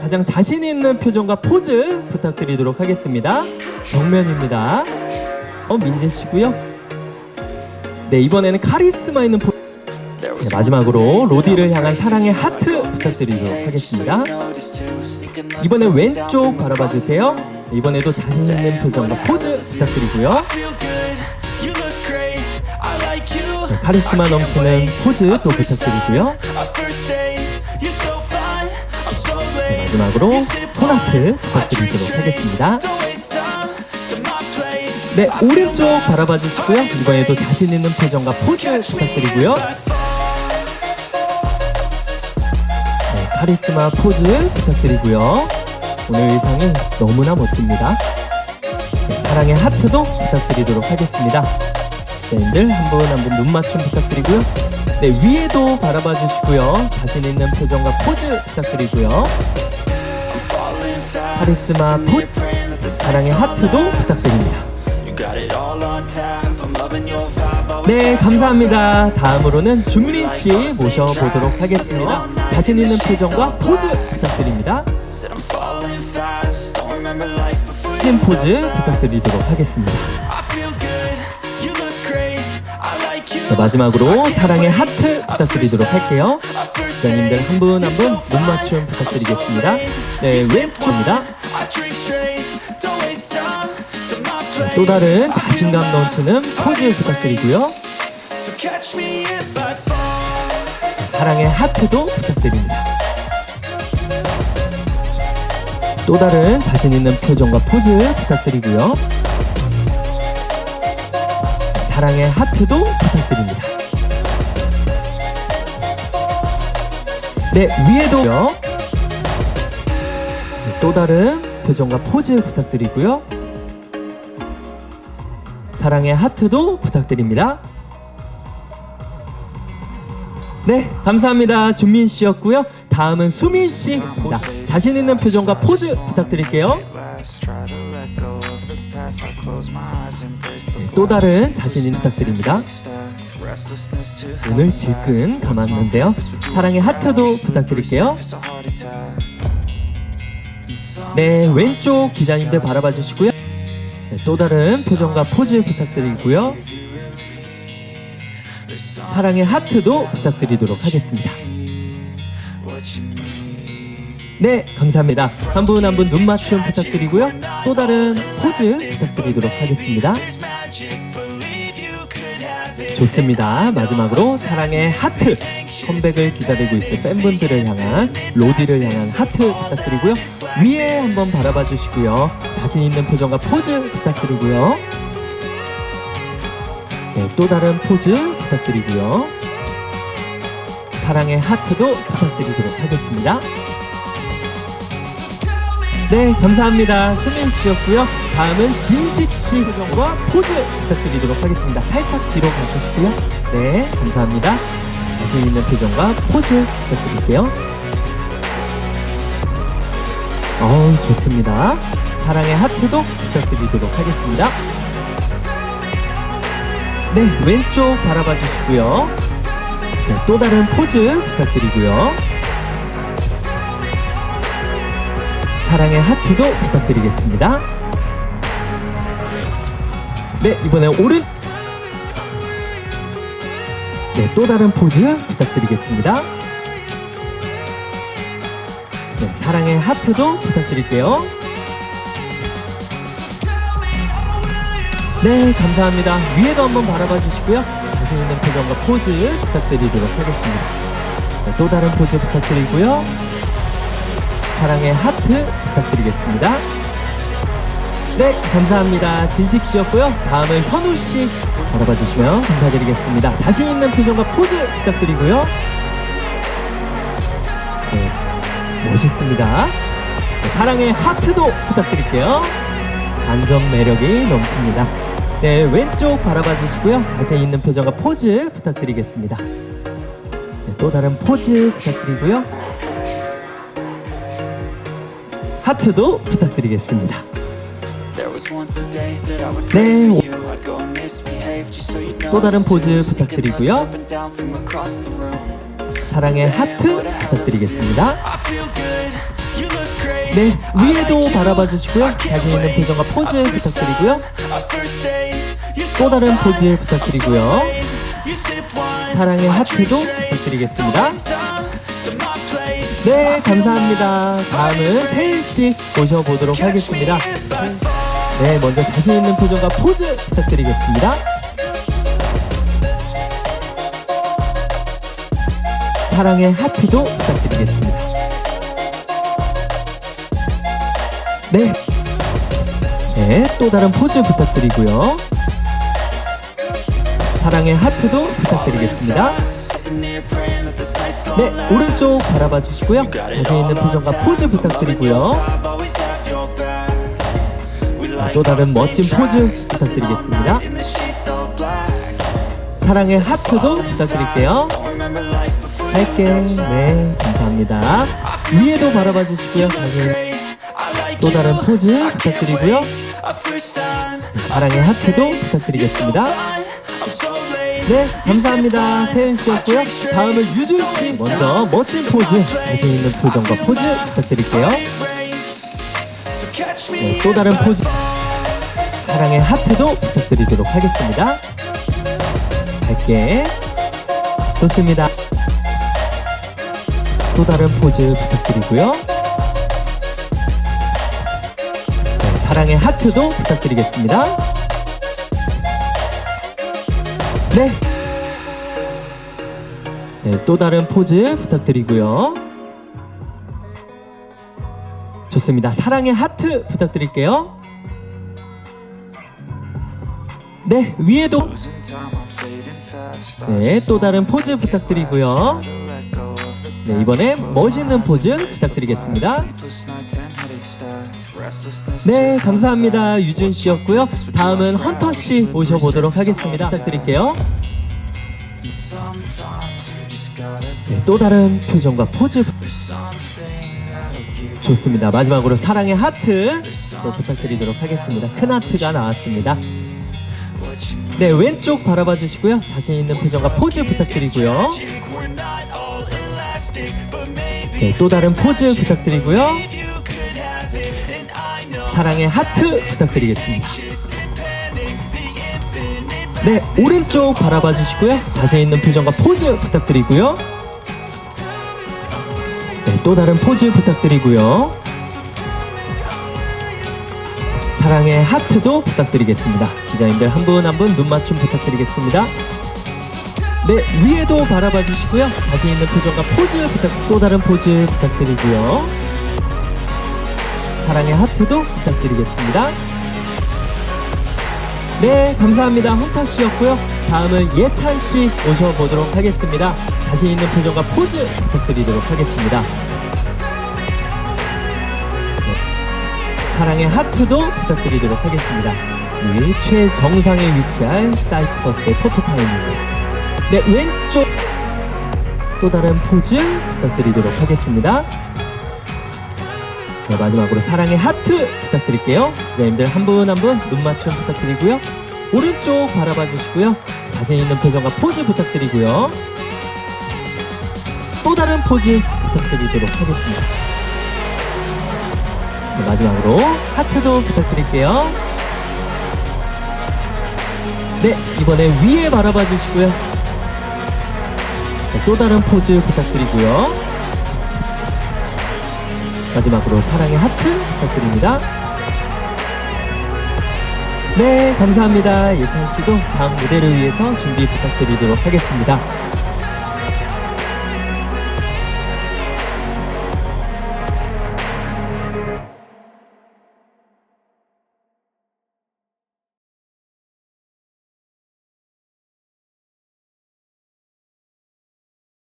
가장 자신 있는 표정과 포즈 부탁드리도록 하겠습니다. 정면입니다. 어, 민재 씨고요. 네, 이번에는 카리스마 있는 포... 네, 마지막으로 로디를 향한 사랑의 하트 부탁드리도록 하겠습니다. 이번엔 왼쪽 바라봐 주세요. 네, 이번에도 자신 있는 표정과 포즈 부탁드리고요. 네, 카리스마 넘치는 포즈 또 부탁드리고요. 마지막으로 손아트 부탁드리도록 하겠습니다. 네, 오른쪽 바라봐 주시고요. 이번에도 자신 있는 표정과 포즈 부탁드리고요. 네, 카리스마 포즈 부탁드리고요. 오늘 의상이 너무나 멋집니다. 네, 사랑의 하트도 부탁드리도록 하겠습니다. 팬들 한 분 한 분 눈 맞춤 부탁드리고요. 네, 위에도 바라봐 주시고요. 자신 있는 표정과 포즈 부탁드리고요. 카리스마 포즈, 사랑의 하트도 부탁드립니다. 네, 감사합니다. 다음으로는 준민 씨 모셔보도록 하겠습니다. 자신 있는 표정과 포즈 부탁드립니다. 팀 포즈 부탁드리도록 하겠습니다. 네, 마지막으로 사랑의 하트 부탁드리도록 할게요. 기자님들 한 분 한 분 눈 맞춤 부탁드리겠습니다. 네, 왼쪽입니다. 네, 또 다른 자신감 넘치는 포즈 부탁드리고요. 사랑의 하트도 부탁드립니다. 또 다른 자신 있는 표정과 포즈 부탁드리고요. 사랑의 하트도 부탁드립니다. 네, 위에도요. 네, 또 다른 표정과 포즈 부탁드리고요. 사랑의 하트도 부탁드립니다. 네, 감사합니다. 준민 씨였고요. 다음은 수민 씨입니다. 자신 있는 표정과 포즈 부탁드릴게요. 또 다른 자신 있는 부탁드립니다. 오늘 질끈 감았는데요. 사랑의 하트도 부탁드릴게요. 네, 왼쪽 기자님들 바라봐 주시고요. 네, 또 다른 표정과 포즈 부탁드리고요. 사랑의 하트도 부탁드리도록 하겠습니다. 네, 감사합니다. 한 분 한 분 눈 맞춤 부탁드리고요. 또 다른 포즈 부탁드리도록 하겠습니다. 좋습니다. 마지막으로 사랑의 하트 컴백을 기다리고 있을 팬분들을 향한 로디를 향한 하트 부탁드리고요. 위에 한번 바라봐 주시고요. 자신 있는 표정과 포즈 부탁드리고요. 네, 또 다른 포즈 부탁드리고요. 사랑의 하트도 부탁드리도록 하겠습니다. 네, 감사합니다. 수민 씨였고요. 다음은 진식 씨 표정과 포즈 부탁드리도록 하겠습니다. 살짝 뒤로 가주시고요. 네, 감사합니다. 자신 있는 표정과 포즈 부탁드릴게요. 어우, 좋습니다. 사랑의 하트도 부탁드리도록 하겠습니다. 네, 왼쪽 바라봐 주시고요. 네, 또 다른 포즈 부탁드리고요. 사랑의 하트도 부탁드리겠습니다. 네, 이번에 오른. 네, 또 다른 포즈 부탁드리겠습니다. 네, 사랑의 하트도 부탁드릴게요. 네, 감사합니다. 위에도 한번 바라봐 주시고요. 자신 있는 표정과 포즈 부탁드리도록 하겠습니다. 네, 또 다른 포즈 부탁드리고요. 사랑의 하트 부탁드리겠습니다. 네, 감사합니다. 진식 씨였고요. 다음은 현우 씨 바라봐 주시면 감사드리겠습니다. 자신 있는 표정과 포즈 부탁드리고요. 네, 멋있습니다. 네, 사랑의 하트도 부탁드릴게요. 안전 매력이 넘칩니다. 네, 왼쪽 바라봐 주시고요. 자신 있는 표정과 포즈 부탁드리겠습니다. 네, 또 다른 포즈 부탁드리고요. 하트도 부탁드리겠습니다. 네. 또 다른 포즈 부탁드리고요. 사랑의 하트 부탁드리겠습니다. 네, 위에도 바라봐 주시고요. 자신 있는 표정과 포즈 부탁드리고요. 또 다른 포즈 부탁드리고요. 사랑의 하트도 부탁드리겠습니다. 네, 감사합니다. 다음은 세일 씨 모셔보도록 하겠습니다. 네, 먼저 자신 있는 표정과 포즈 부탁드리겠습니다. 사랑의 하트도 부탁드리겠습니다. 네. 네, 또 다른 포즈 부탁드리고요. 사랑의 하트도 부탁드리겠습니다. 네, 오른쪽 바라봐 주시고요. 자신 있는 표정과 포즈 부탁드리고요. 또 다른 멋진 포즈 부탁드리겠습니다. 사랑의 하트도 부탁드릴게요. 할게. 네, 감사합니다. 위에도 바라봐 주시고요. 또 다른 포즈 부탁드리고요. 사랑의 하트도 부탁드리겠습니다. 네, 감사합니다. 세은 씨였고요. 다음은 유준 씨. 먼저 멋진 포즈, 자신 있는 표정과 포즈 부탁드릴게요. 네, 또 다른 포즈. 사랑의 하트도 부탁드리도록 하겠습니다. 갈게. 좋습니다. 또 다른 포즈 부탁드리고요. 네, 사랑의 하트도 부탁드리겠습니다. 네. 네, 또 다른 포즈 부탁드리고요. 좋습니다. 사랑의 하트 부탁드릴게요. 네, 위에도 네, 또 다른 포즈 부탁드리고요. 네, 이번에 멋있는 포즈 부탁드리겠습니다. 네, 감사합니다. 유준 씨였고요. 다음은 헌터 씨 모셔보도록 하겠습니다. 부탁드릴게요. 네, 또 다른 표정과 포즈 부- 좋습니다. 마지막으로 사랑의 하트 또 부탁드리도록 하겠습니다. 큰 하트가 나왔습니다. 네, 왼쪽 바라봐 주시고요. 자신 있는 표정과 포즈 부탁드리고요. 네, 또 다른 포즈 부탁드리고요. 사랑의 하트 부탁드리겠습니다. 네, 오른쪽 바라봐 주시고요. 자신 있는 표정과 포즈 부탁드리고요. 네, 또 다른 포즈 부탁드리고요. 사랑의 하트도 부탁드리겠습니다. 기자님들 한 분 한 분 눈 맞춤 부탁드리겠습니다. 네, 위에도 바라봐 주시고요. 자신 있는 표정과 포즈 부탁, 또 다른 포즈 부탁드리고요. 사랑의 하트도 부탁드리겠습니다. 네, 감사합니다. 홍타 씨였고요. 다음은 예찬 씨 모셔보도록 하겠습니다. 자신 있는 표정과 포즈 부탁드리도록 하겠습니다. 사랑의 하트도 부탁드리도록 하겠습니다. 이 최정상에 위치할 사이퍼스의 포토타임입니다. 네, 왼쪽 또 다른 포즈 부탁드리도록 하겠습니다. 네, 마지막으로 사랑의 하트 부탁드릴게요. 기자님들 한 분 한 분 눈 맞춤 부탁드리고요. 오른쪽 바라봐 주시고요. 자신 있는 표정과 포즈 부탁드리고요. 또 다른 포즈 부탁드리도록 하겠습니다. 네, 마지막으로 하트도 부탁드릴게요. 네, 이번에 위에 바라봐 주시고요. 네, 또 다른 포즈 부탁드리고요. 마지막으로 사랑의 하트 부탁드립니다. 네, 감사합니다. 예찬 씨도 다음 무대를 위해서 준비 부탁드리도록 하겠습니다.